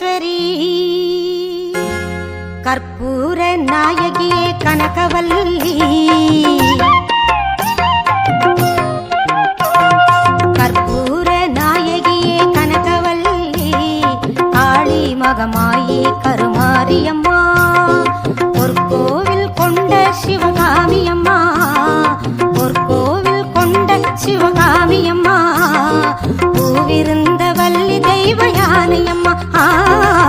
மகேஸ்வரி. கற்பூர நாயகியே கனகவல்லி. கற்பூர நாயகியே கனகவல்லி. காளி மகமாயி கருமாரியம்மா ఆ